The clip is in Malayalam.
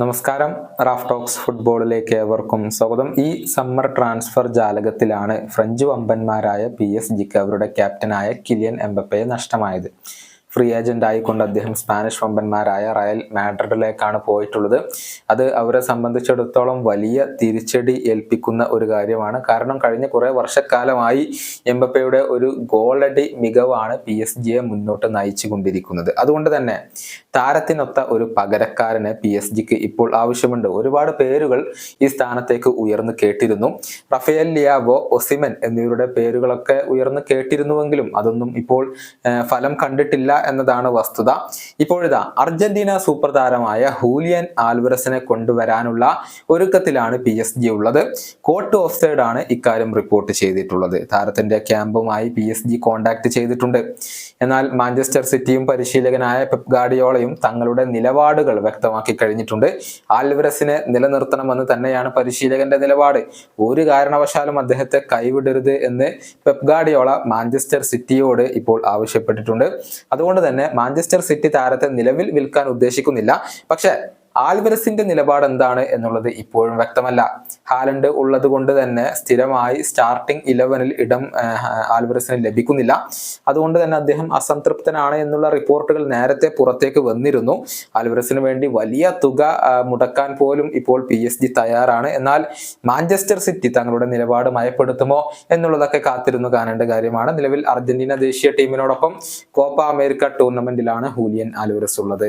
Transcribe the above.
നമസ്കാരം. റാഫ് ടോക്സ് ഫുട്ബോളിലേക്ക് ഏവർക്കും സ്വാഗതം. ഈ സമ്മർ ട്രാൻസ്ഫർ ജാലകത്തിലാണ് ഫ്രഞ്ച് വമ്പന്മാരായ പി എസ് ജിക്ക് അവരുടെ ക്യാപ്റ്റനായ കിലിയൻ എംബപ്പയെ നഷ്ടമായത്. ഫ്രീ ഏജന്റ് ആയിക്കൊണ്ട് അദ്ദേഹം സ്പാനിഷ് വമ്പന്മാരായ റയൽ മാഡ്രിഡിലേക്കാണ് പോയിട്ടുള്ളത്. അത് അവരെ സംബന്ധിച്ചിടത്തോളം വലിയ തിരിച്ചടി ഏൽപ്പിക്കുന്ന ഒരു കാര്യമാണ്. കാരണം കഴിഞ്ഞ കുറേ വർഷക്കാലമായി എംബപ്പയുടെ ഒരു ഗോളടി മികവാണ് പി എസ് ജിയെ മുന്നോട്ട് നയിച്ചു കൊണ്ടിരിക്കുന്നത് അതുകൊണ്ട് തന്നെ താരത്തിനൊത്ത ഒരു പകരക്കാരന് പി എസ് ജിക്ക് ഇപ്പോൾ ആവശ്യമുണ്ട്. ഒരുപാട് പേരുകൾ ഈ സ്ഥാനത്തേക്ക് ഉയർന്നു കേട്ടിരുന്നു. റഫേൽ ലിയാവോ ഒസിമൻ എന്നിവരുടെ പേരുകളൊക്കെ ഉയർന്നു കേട്ടിരുന്നുവെങ്കിലും അതൊന്നും ഇപ്പോൾ ഫലം കണ്ടിട്ടില്ല എന്നതാണ് വസ്തുത. ഇപ്പോഴിതാ അർജന്റീന സൂപ്പർ താരമായ ഹൂലിയൻ ആൽവറസിനെ കൊണ്ടുവരാനുള്ള ഒരുക്കത്തിലാണ് പി എസ് ജി ഉള്ളത്. കോട്ട് ഓഫ് സൈഡ് ആണ് ഇക്കാര്യം റിപ്പോർട്ട് ചെയ്തിട്ടുള്ളത്. താരത്തിന്റെ ക്യാമ്പുമായി പി എസ് ജി കോണ്ടാക്ട് ചെയ്തിട്ടുണ്ട്. എന്നാൽ മാഞ്ചസ്റ്റർ സിറ്റിയും പരിശീലകനായ പെപ് ഗാർഡിയോളയും തങ്ങളുടെ നിലപാടുകൾ വ്യക്തമാക്കി കഴിഞ്ഞിട്ടുണ്ട്. ആൽവറസിനെ നിലനിർത്തണമെന്ന് തന്നെയാണ് പരിശീലകന്റെ നിലപാട്. ഒരു കാരണവശാലും അദ്ദേഹത്തെ കൈവിടരുത് എന്ന് പെപ് ഗാർഡിയോള മാഞ്ചസ്റ്റർ സിറ്റിയോട് ഇപ്പോൾ ആവശ്യപ്പെട്ടിട്ടുണ്ട്. അതുകൊണ്ട് തന്നെ മാഞ്ചസ്റ്റർ സിറ്റി താരത്തെ നിലവിൽ വിൽക്കാൻ ഉദ്ദേശിക്കുന്നില്ല. പക്ഷേ ആൽവരസിന്റെ നിലപാട് എന്താണ് എന്നുള്ളത് ഇപ്പോഴും വ്യക്തമല്ല. ഹാലൻഡ് ഉള്ളത് കൊണ്ട് തന്നെ സ്ഥിരമായി സ്റ്റാർട്ടിംഗ് ഇലവനിൽ ഇടം ആൽവരസിന് ലഭിക്കുന്നില്ല. അതുകൊണ്ട് തന്നെ അദ്ദേഹം അസംതൃപ്തനാണ് എന്നുള്ള റിപ്പോർട്ടുകൾ നേരത്തെ പുറത്തേക്ക് വന്നിരുന്നു. ആൽവരസിന് വേണ്ടി വലിയ തുക മുടക്കാൻ പോലും ഇപ്പോൾ പി എസ് ജി തയ്യാറാണ്. എന്നാൽ മാഞ്ചസ്റ്റർ സിറ്റി തങ്ങളുടെ നിലപാട് മയപ്പെടുത്തുമോ എന്നുള്ളതൊക്കെ കാത്തിരുന്നു കാണേണ്ട കാര്യമാണ്. നിലവിൽ അർജന്റീന ദേശീയ ടീമിനോടൊപ്പം കോപ്പ അമേരിക്ക ടൂർണമെന്റിലാണ് ഹൂലിയൻ ആൽവരസ് ഉള്ളത്.